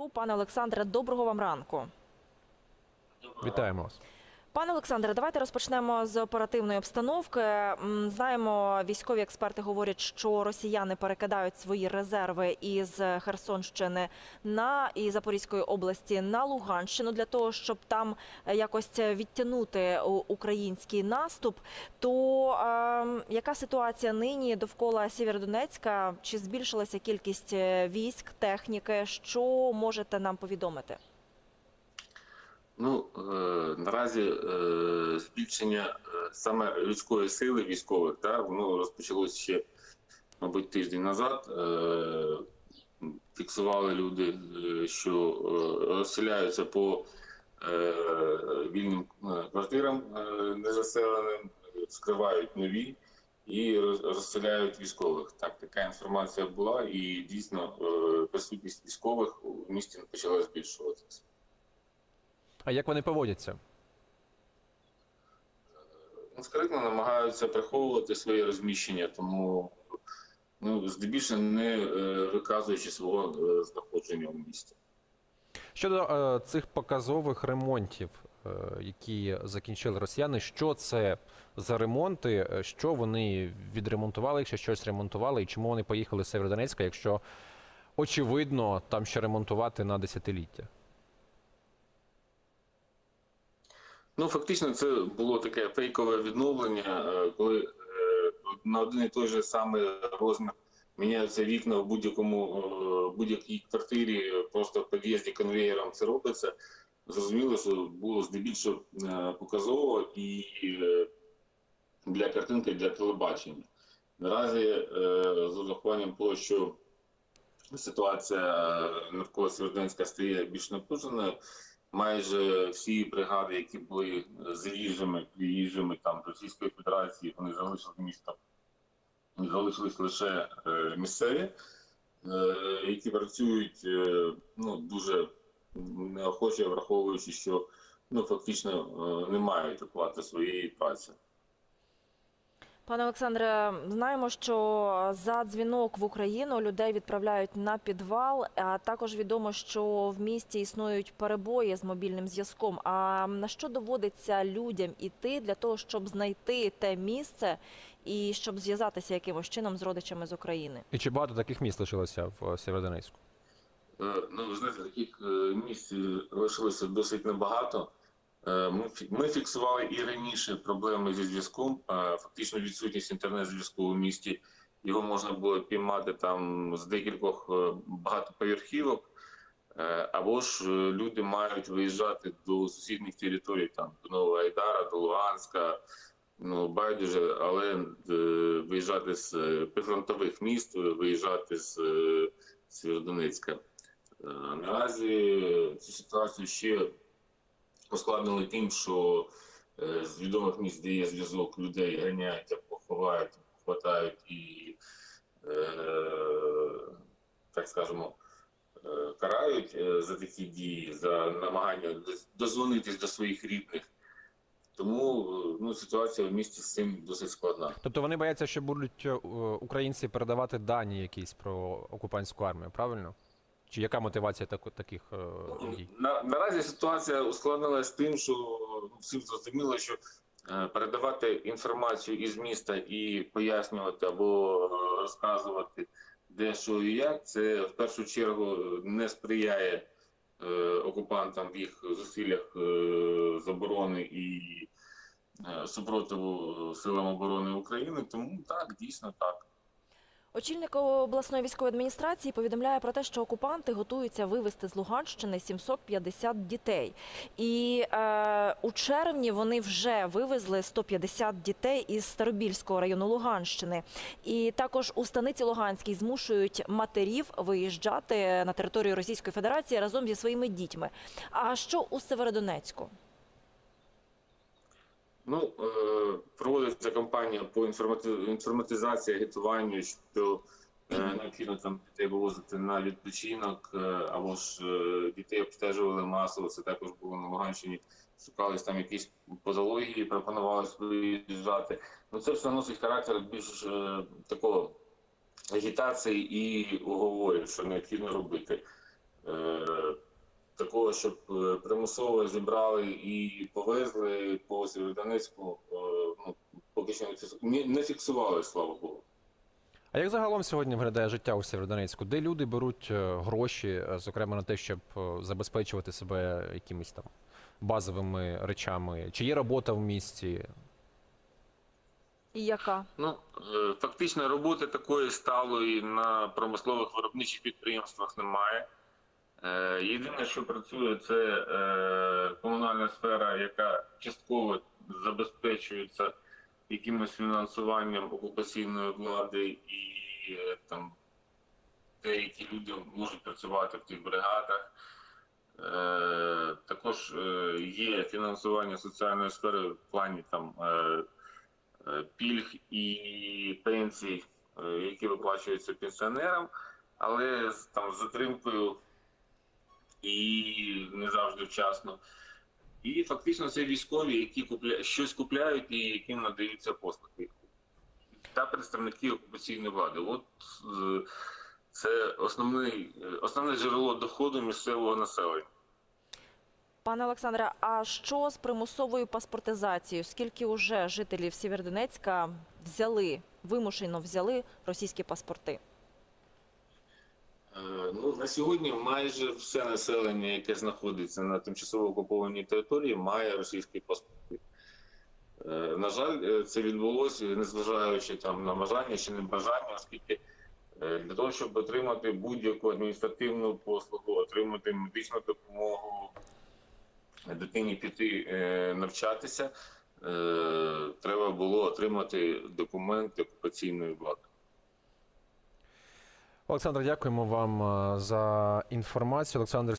зв'язку. Пане Олександре, доброго вам ранку. Вітаємо вас. Пане Олександре, давайте розпочнемо з оперативної обстановки. Знаємо, військові експерти говорять, що росіяни перекидають свої резерви із Херсонщини на і Запорізької області на Луганщину для того, щоб там е, якось відтягнути український наступ. То е, яка ситуація нині довкола Сєвєродонецька? Чи збільшилася кількість е, військ, техніки? Що можете нам повідомити? Ну е, наразі е, збільшення е, саме людської сили військових, та воно розпочалося ще, мабуть, тиждень назад. Фіксували люди, що розселяються по вільним квартирам незаселеним, скривають нові і роз- розселяють військових. Так, така інформація була, і дійсно присутність військових у місті почала збільшуватися. А як вони поводяться? скритно намагаються приховувати своє розміщення, тому ну, здебільшого не е, виказуючи свого е, знаходження в місті. Щодо е, цих показових ремонтів, е, які закінчили росіяни, що це за ремонти? Е, Що вони відремонтували, якщо щось ремонтували, і чому вони поїхали з Северодонецька, якщо очевидно там ще ремонтувати на десятиліття? Ну, фактично, це було таке фейкове відновлення, е, коли е, на один і той же самий розмір міняються вікна в будь-якому е, будь-якій квартирі, просто в під'їзді конвеєром це робиться. Зрозуміло, що було здебільшого показово і для картинки, і для телебачення. Наразі з урахуванням того, що ситуація навколо Сєвєродонецька стає більш напруженою, майже всі бригади, які були заїжджими, приїжджими там Російської Федерації, вони залишили місто. Залишились лише е, місцеві, е, які працюють е, ну, дуже неохоче, враховуючи, що ну, фактично е, не мають оплати своєї праці. Пане Олександре, знаємо, що за дзвінок в Україну людей відправляють на підвал. А також відомо, що в місті існують перебої з мобільним зв'язком. А на що доводиться людям іти для того, щоб знайти те місце і щоб зв'язатися якимось чином з родичами з України? І чи багато таких міст лишилося в е, Сєвєродонецьку? Е, Ну, ви знаєте, таких е, місць лишилося досить небагато. Е, Ми, ми фіксували і раніше проблеми зі зв'язком. Фактично відсутність інтернет-зв'язку у місті. Його можна було піймати там з декількох е, багатоповерхівок. Е, Або ж люди мають виїжджати до сусідніх територій, там до Нового Айдара, до Луганська, ну байдуже, але виїжджати з прифронтових міст, виїжджати з Сєвєродонецька. Наразі цю ситуацію ще ускладнили тим, що е, з відомих місць, де є зв'язок, людей ганяють або ховають, хватають і, е, так скажемо, е, карають е, за такі дії, за намагання дозвонитись до своїх рідних. Тому ну, ситуація в місті з цим досить складна. Тобто вони бояться, що будуть українці передавати дані якісь про окупантську армію, правильно? Чи яка мотивація таку- таких е, дій? На, наразі ситуація ускладнилась тим, що ну, всім зрозуміло, що е, передавати інформацію із міста і пояснювати або е, розказувати, де що і як, це в першу чергу не сприяє е, окупантам в їх зусиллях е, з оборони і е, супротиву силам оборони України. Тому так, дійсно так. Очільник обласної військової адміністрації повідомляє про те, що окупанти готуються вивезти з Луганщини 750 дітей. І е, у червні вони вже вивезли 150 дітей із Старобільського району Луганщини. І також у станиці Луганській змушують матерів виїжджати на територію Російської Федерації разом зі своїми дітьми. А що у Северодонецьку? Ну, е, проводиться кампанія по інформатизації, агітуванню, що е, необхідно там дітей вивозити на відпочинок, е, або ж дітей обстежували масово. Це також було на Луганщині. Шукались там якісь позології, пропонувалось виїжджати. Ну це все носить характер більш е, такого агітації і уговорів, що необхідно робити. Такого, щоб е, примусово зібрали і повезли по Сєвєродонецьку, е, ну, поки що не фікс- не- не фіксували, слава Богу. А як загалом сьогодні виглядає життя у Сєвєродонецьку? Де люди беруть е, гроші, зокрема на те, щоб забезпечувати себе якимись там базовими речами? Чи є робота в місті? І яка? Ну, фактично роботи такої сталої на промислових виробничих підприємствах немає. Е, Єдине, що працює, це е, комунальна сфера, яка частково забезпечується якимось фінансуванням окупаційної влади, і е, там деякі люди можуть працювати в тих бригадах. Також є фінансування соціальної сфери в плані там. пільг і пенсій, які виплачуються пенсіонерам, але там з затримкою і не завжди вчасно. І фактично це військові, які купля... щось купляють і яким надаються послуги. Та представники окупаційної влади. От е, це основний, е, основне джерело доходу місцевого населення. Пане Олександре, а що з примусовою паспортизацією? Скільки уже жителів Сєвєродонецька взяли, вимушено взяли російські паспорти? Е, Ну, на сьогодні майже все населення, яке знаходиться на тимчасово окупованій території, має російський паспорт. Е, На жаль, е, це відбулося, незважаючи там на бажання чи не бажання, оскільки для того, щоб отримати будь-яку адміністративну послугу, отримати медичну допомогу, дитині піти навчатися, треба було отримати документ окупаційної влади. Олександр, дякуємо вам е, за інформацію. Олександр